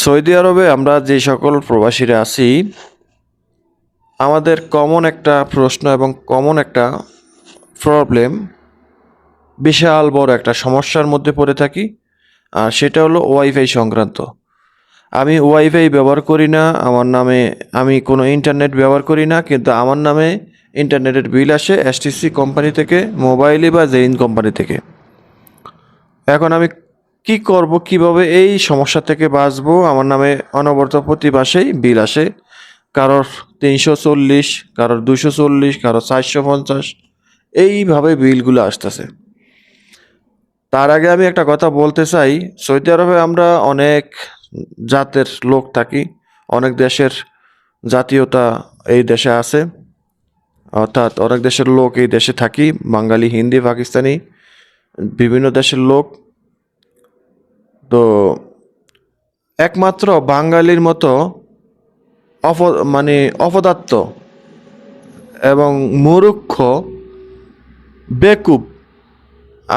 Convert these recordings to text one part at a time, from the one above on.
Saudi আরবে আমরা যে সকল প্রবাসীরা আছি, আমাদের কমন একটা প্রশ্ন এবং কমন একটা প্রবলেম বিশাল বড় একটা সমস্যার মধ্যে পড়ে থাকি, আর সেটা হলো ওয়াইফাই সংক্রান্ত। আমি ওয়াইফাই ব্যবহার করি না, আমার নামে আমি কোনো ইন্টারনেট ব্যবহার করি না, কিন্তু আমার নামে ইন্টারনেটের বিল আসে এসটিসি কোম্পানি থেকে মোবাইলে বা জেইন কোম্পানি থেকে। এখন আমি কি করব, কীভাবে এই সমস্যা থেকে বাঁচবো? আমার নামে অনবরত প্রতি মাসেই বিল আসে। কারোর তিনশো চল্লিশ, কারোর দুশো চল্লিশ, কারোর চারশো পঞ্চাশ। এইভাবে বিলগুলো আসতেছে। তার আগে আমি একটা কথা বলতে চাই। সৌদি আরবে আমরা অনেক জাতের লোক থাকি। অনেক দেশের জাতীয়তা এই দেশে আছে। অর্থাৎ অনেক দেশের লোক এই দেশে থাকি। বাঙালি, হিন্দি, পাকিস্তানি, বিভিন্ন দেশের লোক। তো একমাত্র বাঙালির মতো অপ মানে অপদার্থ এবং মুরুক্ষ বেকুব।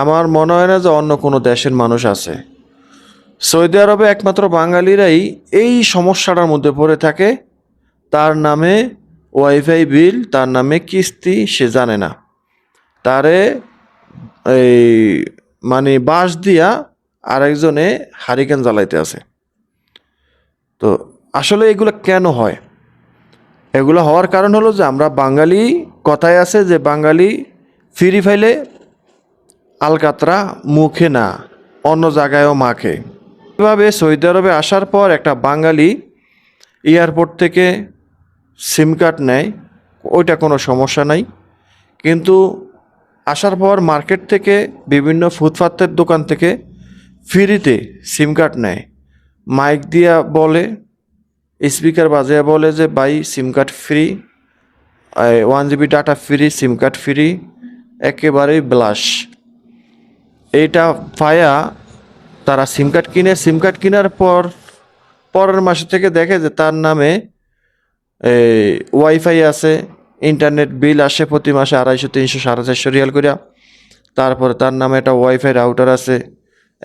আমার মনে হয় না যে অন্য কোনো দেশের মানুষ আছে। সৌদি আরবে একমাত্র বাঙালিরাই এই সমস্যাটার মধ্যে পড়ে থাকে। তার নামে ওয়াইফাই বিল, তার নামে কিস্তি, সে জানে না। তারে এই মানে বাঁশ দিয়া আরেকজনে হারিকেন জ্বালাইতে আছে। তো আসলে এগুলো কেন হয়? এগুলো হওয়ার কারণ হলো যে আমরা বাঙালি কথায় আছে যে বাঙালি ফিরি ফাইলে আলকাতরা মুখে না, অন্য জায়গায়ও মাখে। এভাবে সৌদি আরবে আসার পর একটা বাঙালি এয়ারপোর্ট থেকে সিম কার্ড নেয়, ওইটা কোনো সমস্যা নাই। কিন্তু আসার পর মার্কেট থেকে বিভিন্ন ফুটপাতের দোকান থেকে ফ্রিতে সিম কার্ড নেয়। মাইক দিয়া বলে, স্পিকার বাজিয়ে বলে যে, ভাই, SIM card free one GB data free, SIM card free, একেবারেই ব্লাশ। এইটা পায়া তারা সিম কার্ড কিনে, সিম কার্ড কেনার পর, পরের মাসে থেকে দেখে যে তার নামে ওয়াইফাই আছে, ইন্টারনেট বিল আসে প্রতি মাসে আড়াইশো, তিনশো, সাড়ে চারশো রিয়াল করিয়া তারপরে তার নামে একটা ওয়াইফাই রাউটার আছে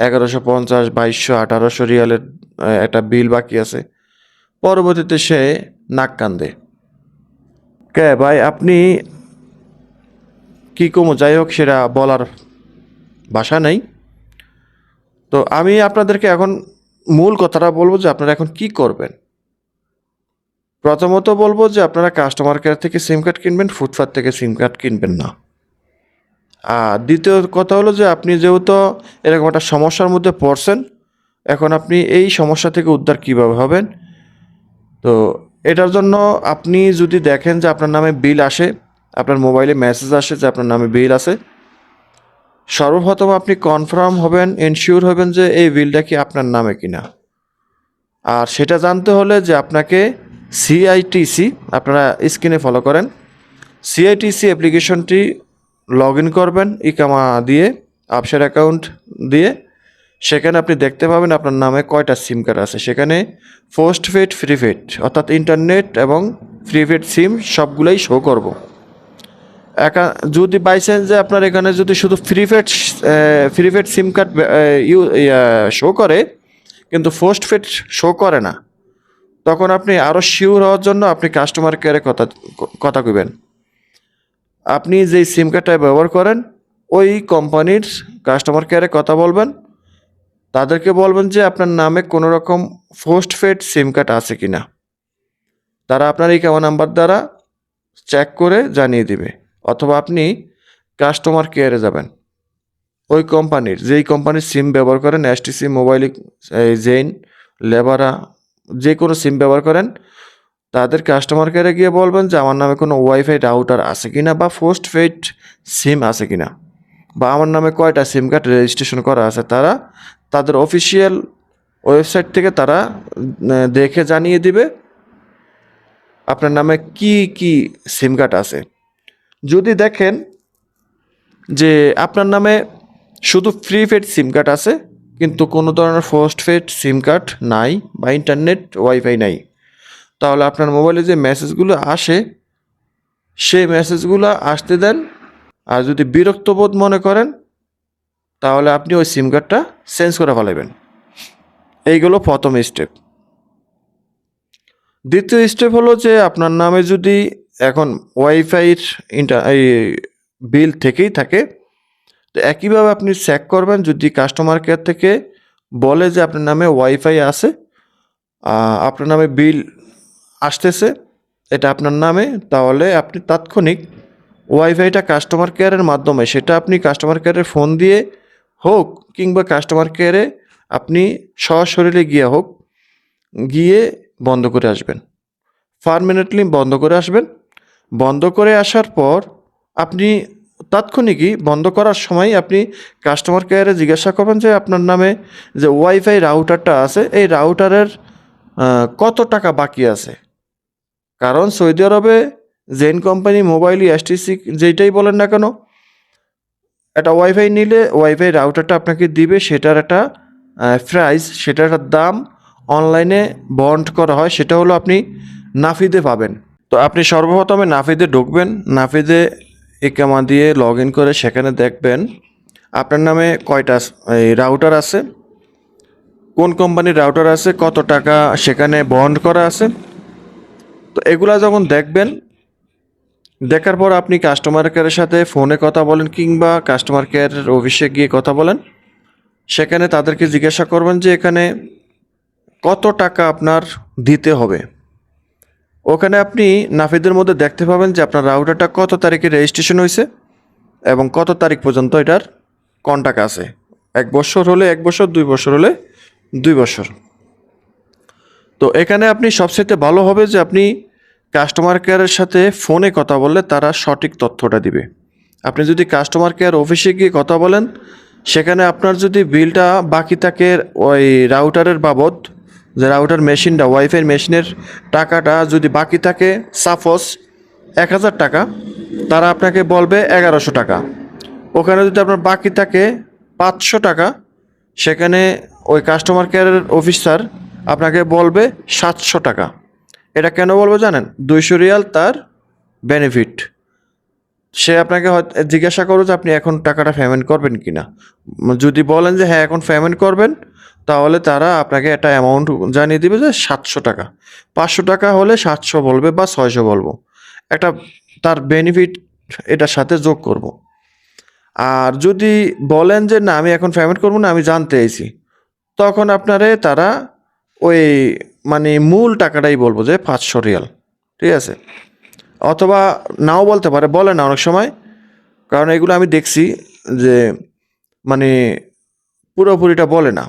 এগারোশো পঞ্চাশ, বাইশশো, আঠারোশো রিয়ালের একটা বিল বাকি আছে। পরবর্তীতে সে নাক কান্দে। কে ভাই, আপনি কি কমো? যাই হোক, সেটা বলার ভাষা নেই। তো আমি আপনাদেরকে এখন মূল কথাটা বলব যে আপনারা এখন কি করবেন। প্রথমত বলব যে আপনারা কাস্টমার কেয়ার থেকে সিম কার্ড কিনবেন ফুটপাথ থেকে সিম কার্ড কিনবেন না। দ্বিতীয় কথা হলো যে আপনি যেহেতু এরকম একটা সমস্যার মধ্যে পড়ছেন, এখন আপনি এই সমস্যা থেকে উদ্ধার কীভাবে হবেন? তো এটার জন্য আপনি যদি দেখেন যে আপনার নামে বিল আসে, আপনার মোবাইলে মেসেজ আসে যে আপনার নামে বিল আছে, সর্বপ্রথম আপনি কনফার্ম হবেন, এনশিওর হবেন যে এই বিলটা কি আপনার নামে কিনা। আর সেটা জানতে হলে যে আপনাকে সিআইটিসি আপনারা স্ক্রিনে ফলো করেন সিআইটিসি অ্যাপ্লিকেশনটি লগ ইন করবেন, ইকামা দিয়ে আপসের অ্যাকাউন্ট দিয়ে। সেখানে আপনি দেখতে পাবেন আপনার নামে কয়টা সিম কার্ড আছে। সেখানে পোস্ট ফ্রি পেড অর্থাৎ ইন্টারনেট এবং ফ্রি পেড সিম সবগুলোই শো করব। একা যদি বাই চান্স যে আপনার এখানে যদি শুধু prepaid prepaid SIM card you show করে, কিন্তু পোস্ট পেড শো করে না, তখন আপনি আরও শিওর হওয়ার জন্য আপনি কাস্টমার কেয়ারে কথা কথা কইবেন। আপনি যেই সিম কার্ডটা ব্যবহার করেন, ওই কোম্পানির কাস্টমার কেয়ারে কথা বলবেন। তাদেরকে বলবেন যে আপনার নামে কোনো রকম পোস্ট পেড সিম কার্ড আছে কি না তারা আপনার এই কেমন নাম্বার দ্বারা চেক করে জানিয়ে দিবে। অথবা আপনি কাস্টমার কেয়ারে যাবেন। ওই কোম্পানির যেই কোম্পানির সিম ব্যবহার করেন এসটিসি মোবাইল জেইন লেবারা যে কোনো সিম ব্যবহার করেন তাদের কাস্টমার কেয়ারে গিয়ে বলবেন যে, আমার নামে কোনো ওয়াইফাই রাউটার আছে কিনা বা পোস্ট পেড সিম আছে কিনা? বা, আমার নামে কয়টা সিম কার্ড রেজিস্ট্রেশন করা আছে? তারা তাদের অফিসিয়াল ওয়েবসাইট থেকে তারা দেখে জানিয়ে দিবে আপনার নামে কি কি সিম কার্ড আছে। যদি দেখেন যে আপনার নামে শুধু ফ্রি পেড সিম কার্ড আছে, কিন্তু কোনো ধরনের পোস্ট পেড সিম কার্ড নাই বা ইন্টারনেট ওয়াইফাই নাই। তাহলে আপনার মোবাইলে যে মেসেজগুলো আসে, সেই মেসেজগুলো আসতে দেন। আর যদি বিরক্ত বোধ মনে করেন, তাহলে আপনি ওই সিম কার্ডটা চেঞ্জ করে ফেলাবেন এইগুলো প্রথম স্টেপ। দ্বিতীয় স্টেপ হলো যে আপনার নামে যদি এখন ওয়াইফাইয়ের ইন্টার এই বিল থেকেই থাকে, তো একইভাবে আপনি চেক করবেন যদি কাস্টমার কেয়ার থেকে বলে যে আপনার নামে ওয়াইফাই আছে আপনার নামে বিল আসতেছে, এটা আপনার নামে, তাহলে আপনি তাৎক্ষণিক ওয়াইফাইটা কাস্টমার কেয়ারের মাধ্যমে, সেটা আপনি কাস্টমার কেয়ারে ফোন দিয়ে হোক কিংবা কাস্টমার কেয়ারে আপনি সশরীরে গিয়ে হোক, গিয়ে বন্ধ করে আসবেন। পারমানেন্টলি বন্ধ করে আসবেন। বন্ধ করে আসার পর আপনি তাৎক্ষণিকই বন্ধ করার সময় আপনি কাস্টমার কেয়ারে জিজ্ঞাসা করবেন যে আপনার নামে যে ওয়াইফাই রাউটারটা আছে, এই রাউটারের কত টাকা বাকি আছে? কারণ সৌদি আরবে জেন কোম্পানি মোবাইল, এসটিসি যেটাই বলেন না কেন, একটা ওয়াইফাই নিলে ওয়াইফাই রাউটারটা আপনাকে দিবে, সেটার একটা প্রাইস সেটার একটা দাম অনলাইনে বন্ড করা হয়, সেটা হলো আপনি নাফিদে পাবেন। তো আপনি সর্বপ্রথমে নাফিদে ঢুকবেন, নাফিদে একামা দিয়ে লগ ইন করে সেখানে দেখবেন আপনার নামে কয়টা এই রাউটার আছে, কোন কোম্পানির রাউটার আছে, কত টাকা সেখানে বন্ড করা আছে। তো এগুলা যখন দেখবেন, দেখার পর আপনি কাস্টমার কেয়ারের সাথে ফোনে কথা বলেন কিংবা কাস্টমার কেয়ারের অফিসে গিয়ে কথা বলেন, সেখানে তাদেরকে জিজ্ঞাসা করবেন যে এখানে কত টাকা আপনার দিতে হবে। ওখানে আপনি নাফিদের মধ্যে দেখতে পাবেন যে আপনার রাউটারটা কত তারিখে রেজিস্ট্রেশন হয়েছে এবং কত তারিখ পর্যন্ত এটার কন্টাক্ট আছে। এক বছর হলে এক বছর, দুই বছর হলে দুই বছর। তো এখানে আপনি সবচেয়ে ভালো হবে যে আপনি কাস্টমার কেয়ারের সাথে ফোনে কথা বললে তারা সঠিক তথ্যটা দিবে। আপনি যদি কাস্টমার কেয়ার অফিসে গিয়ে কথা বলেন, সেখানে আপনার যদি বিলটা বাকি থাকে ওই রাউটারের বাবদ, যে রাউটার মেশিনটা ওয়াইফাই মেশিনের টাকাটা যদি বাকি থাকে সাপোজ এক হাজার টাকা, তারা আপনাকে বলবে এগারোশো টাকা। ওখানে যদি আপনার বাকি থাকে পাঁচশো টাকা, সেখানে ওই কাস্টমার কেয়ারের অফিসার আপনাকে বলবে সাতশো টাকা। এটা কেন বলব জানেন? দুইশো রিয়াল তার বেনিফিট সে আপনাকে জিজ্ঞাসা করো যে আপনি এখন টাকাটা পেমেন্ট করবেন কি না যদি বলেন যে হ্যাঁ এখন পেমেন্ট করবেন, তাহলে তারা আপনাকে একটা অ্যামাউন্ট জানিয়ে দিবে যে সাতশো টাকা। পাঁচশো টাকা হলে সাতশো বলবে বা ছয়শো বলব। একটা তার বেনিফিট এটার সাথে যোগ করব। আর যদি বলেন যে না, আমি এখন পেমেন্ট করব না, আমি জানতে চাইছি, তখন আপনারে তারা ওই মানে মূল টাকাটাই বলব যে পাঁচশো রিয়াল, ঠিক আছে? অথবা নাও বলতে পারে, বলে না অনেক সময়। কারণ এগুলো আমি দেখছি যে মানে পুরোপুরিটা বলে না।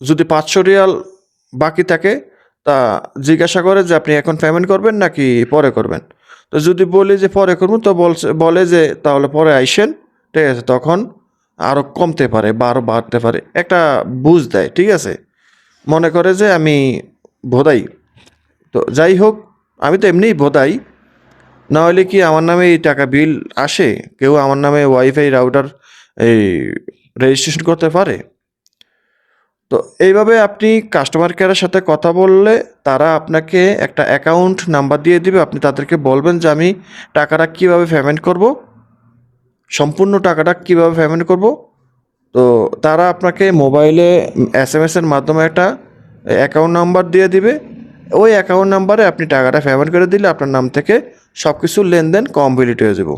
যদি পাঁচশো রিয়াল বাকি থাকে, তা জিজ্ঞাসা করে যে আপনি এখন পেমেন্ট করবেন নাকি পরে করবেন? তো যদি বলি যে পরে করব, তো বলছে, বলে যে তাহলে পরে আইসেন, ঠিক আছে? তখন আরও কমতে পারে বা আরও বাড়তে পারে। একটা বুঝ দেয়, ঠিক আছে? মনে করে যে আমি ভোদাই। তো যাই হোক, আমি তো এমনিই ভোদাই। না হলে কি আমার নামে এই টাকা বিল আসে? কেউ আমার নামে ওয়াইফাই রাউটার এই রেজিস্ট্রেশন করতে পারে? তো এইভাবে আপনি কাস্টমার কেয়ারের সাথে কথা বললে তারা আপনাকে একটা অ্যাকাউন্ট নাম্বার দিয়ে দিবে। আপনি তাদেরকে বলবেন যে আমি টাকাটা কীভাবে পেমেন্ট করব? সম্পূর্ণ টাকাটা কীভাবে পেমেন্ট করব? তো তারা আপনাকে মোবাইলে এস এম এসের মাধ্যমে একটা অ্যাকাউন্ট নাম্বার দিয়ে দিবে। ওই অ্যাকাউন্ট নাম্বারে আপনি টাকাটা পেমেন্ট করে দিলে আপনার নাম থেকে সব কিছু লেনদেন কমপ্লিট হয়ে যাব।